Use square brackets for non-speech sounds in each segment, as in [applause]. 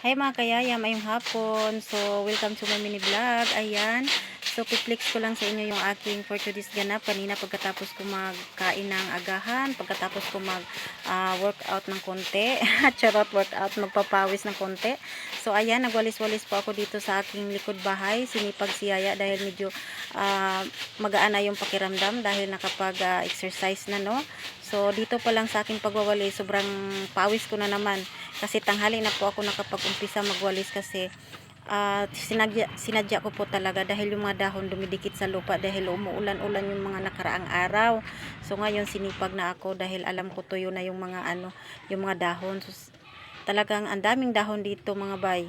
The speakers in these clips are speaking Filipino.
Hi mga kayaya, mayong hapon. So, welcome to my mini vlog. Ayan. So, piplex ko lang sa inyo yung aking for today's ganap. Kanina pagkatapos ko magkain ng agahan, pagkatapos ko mag ah, workout ng konti, [laughs] charot workout, magpapawis ng konti. So, ayan, nagwalis-walis po ako dito sa aking likod bahay. Sinipag si Yaya dahil medyo ah, magaan na yung pakiramdam dahil nakapag-exercise na, no? So, dito pa lang sa aking pagwawalis, sobrang pawis ko na naman. Kasi tanghali na po ako nakapag-umpisa magwalis kasi ah, sinadya, sinadya ko po talaga dahil yung mga dahon dumidikit sa lupa dahil umuulan-ulan yung mga nakaraang araw. So, ngayon sinipag na ako dahil alam ko tuyo na yung mga ano, yung mga dahon. So, talagang ang daming dahon dito mga bay.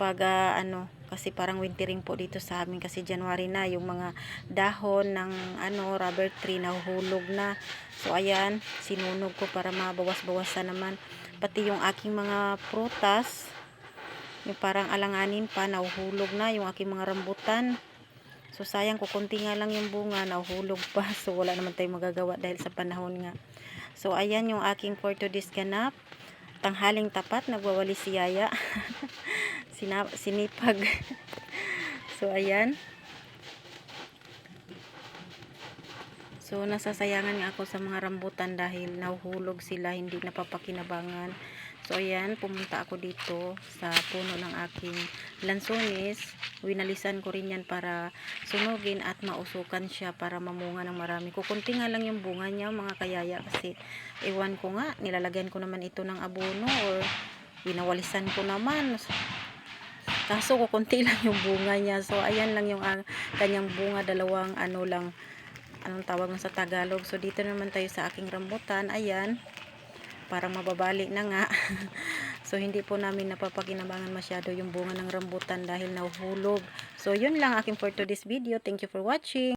Pag ah, ano, kasi parang wintering po dito sa amin kasi January na yung mga dahon ng ano rubber tree nahuhulog na so ayan sinunog ko para mabawas-bawasan naman pati yung aking mga prutas yung parang alanganin pa nahuhulog na yung aking mga rambutan. So sayang ko konti nga lang yung bunga nahuhulog pa. [laughs] So wala naman tayong magagawa dahil sa panahon nga. So ayan yung aking for today's ganap tanghaling tapat nagwawali si Yaya. [laughs] Sina- sinipag. [laughs] So ayan So, nasasayangan nga ako sa mga rambutan dahil nahuhulog sila, hindi napapakinabangan. So, ayan, pumunta ako dito sa puno ng aking lansones. Winalisan ko rin yan para sunugin at mausukan siya para mamunga ng marami. Kukunti nga lang yung bunga niya, mga kayaya, kasi iwan ko nga, nilalagyan ko naman ito ng abono or winawalisan ko naman. Kaso kukunti [laughs] lang yung bunga niya. So, ayan lang yung ah, kanyang bunga, dalawang ano lang, anong tawag sa Tagalog. So, dito naman tayo sa aking rambutan. Ayan. Parang mababali na nga. [laughs] so, hindi po namin napapakinabangan masyado yung bunga ng rambutan dahil nahuhulog. So, yun lang aking for today's video. Thank you for watching.